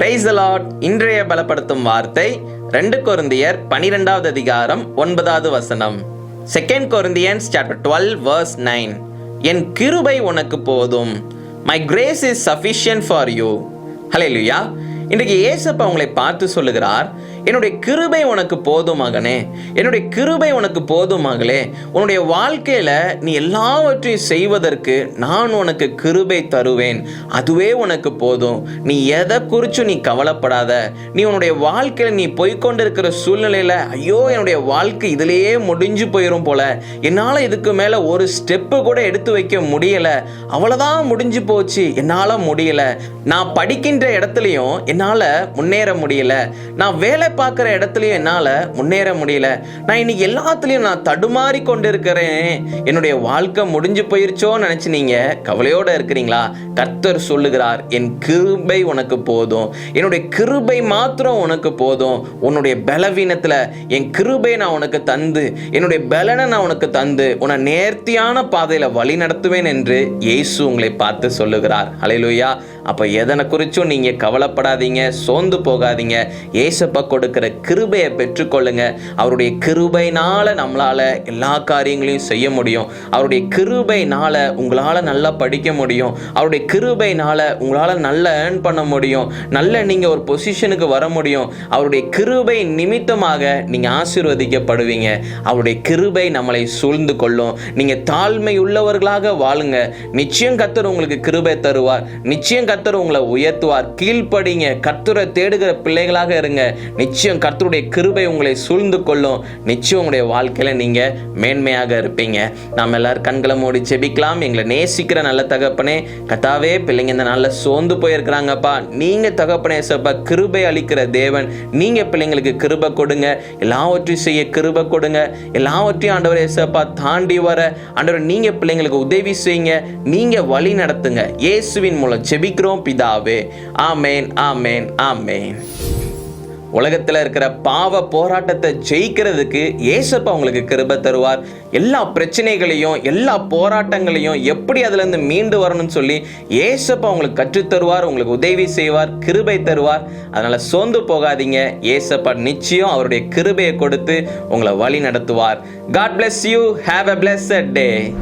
Price allot இன்றைய பலப்படுத்தும் வார்த்தை ரெண்டு கொருந்தியர் பனிரெண்டாவது அதிகாரம் ஒன்பதாவது வசனம். Second Corinthians chapter twelve verse nine என் கிருபை உனக்கு போதும். My grace is sufficient for you hallelujah இன்றைக்கு ஏசப்பா உங்களை பார்த்து சொல்லுகிறார் என்னுடைய கிருபை உனக்கு போதும் மகனே. என்னுடைய கிருபை உனக்கு போதும் மகளே. உன்னுடைய வாழ்க்கையில் நீ எல்லாவற்றையும் செய்வதற்கு நான் உனக்கு கிருபை தருவேன். அதுவே உனக்கு போதும். நீ எதை குறிச்சும் நீ கவலைப்படாத. நீ உன்னுடைய வாழ்க்கையில் நீ போய்கொண்டிருக்கிற சூழ்நிலையில் ஐயோ என்னுடைய வாழ்க்கை இதிலேயே முடிஞ்சு போயிடும் போல. என்னால் இதுக்கு மேலே ஒரு ஸ்டெப்பு கூட எடுத்து வைக்க முடியலை. அவ்வளோதான் முடிஞ்சு போச்சு. என்னால் முடியல. நான் படிக்கின்ற இடத்துலையும் என்னால் முன்னேற முடியல. நான் வேலை பார்க்குற இடத்துலையும் என்னால் முன்னேற முடியல. நான் இன்னைக்கு எல்லாத்துலேயும் நான் தடுமாறி கொண்டு இருக்கிறேன் என்னுடைய வாழ்க்கை முடிஞ்சு போயிருச்சோன்னு நினச்சி நீங்கள் கவலையோடு இருக்கிறீங்களா? கர்த்தர் சொல்லுகிறார் என் கிருபை உனக்கு போதும். என்னுடைய கிருபை மாத்திரம் உனக்கு போதும். உன்னுடைய பலவீனத்தில் என் கிருபை நான் உனக்கு தந்து என்னுடைய பலனை நான் உனக்கு தந்து உன்னை நேர்த்தியான பாதையில் வழி நடத்துவேன் என்று இயேசு உங்களை பார்த்து சொல்லுகிறார். அலையிலுயா அப்போ எதனை குறிச்சும் நீங்கள் கவலைப்படாதீங்க சோர்ந்து போகாதீங்க. ஏசப்பா கொடுக்கிற கிருபையை பெற்றுக்கொள்ளுங்க. அவருடைய கிருபைனால நம்மளால எல்லா காரியங்களையும் செய்ய முடியும். அவருடைய கிருபைனால உங்களால் நல்லா படிக்க முடியும். அவருடைய கிருபைனால உங்களால் நல்லா ஏர்ன் பண்ண முடியும். நல்ல நீங்கள் ஒரு பொசிஷனுக்கு வர முடியும். அவருடைய கிருபை நிமித்தமாக நீங்கள் ஆசீர்வதிக்கப்படுவீங்க. அவருடைய கிருபை நம்மளை சூழ்ந்து கொள்ளும். நீங்கள் தாழ்மை உள்ளவர்களாக வாழுங்க. நிச்சயம் கத்தர் உங்களுக்கு கிருபை தருவார். நிச்சயம் கத்தர் உங்களை உயர்த்துவார். கீழ்ப்படிங்க. கத்துரை தேடுகிற பிள்ளைகளாக இருங்க. நிச்சயம் கர்த்தருடைய கிருபை உங்களை சூழ்ந்து கொள்ளும். நிச்சயம் உங்களுடைய வாழ்க்கையில் நீங்கள் மேன்மையாக இருப்பீங்க. நாம் எல்லாரும் கண்களை மூடி செபிக்கலாம் எங்களை நேசிக்கிற நல்ல தகப்பனே கத்தாவே பிள்ளைங்க இந்த நாளில் சோர்ந்து போயிருக்கிறாங்கப்பா. நீங்கள் தகப்பனே சப்பா கிருபை அளிக்கிற தேவன். நீங்கள் பிள்ளைங்களுக்கு கிருபை கொடுங்க. எல்லாவற்றையும் செய்ய கிருபை கொடுங்க. எல்லாவற்றையும் ஆண்டவரே சப்பா தாண்டி வர. ஆண்டவர் நீங்கள் பிள்ளைங்களுக்கு உதவி செய்யுங்க. நீங்கள் வழி நடத்துங்க. இயேசுவின் மூலம் செபிக்கிறோம் பிதாவே. ஆமேன் ஆமேன் ஆமேன். உலகத்தில் இருக்கிற பாவ போராட்டத்தை ஜெயிக்கிறதுக்கு ஏசப்பா உங்களுக்கு கிருபை தருவார். எல்லா பிரச்சனைகளையும் எல்லா போராட்டங்களையும் எப்படி அதுலேருந்து மீண்டு வரணும்னு சொல்லி ஏசப்பா உங்களுக்கு கற்றுத் தருவார் உங்களுக்கு உதவி செய்வார் கிருபை தருவார். அதனால் சோர்ந்து போகாதீங்க. ஏசப்பா நிச்சயம் அவருடைய கிருபையை கொடுத்து உங்களை வழி நடத்துவார். God bless you have a bless day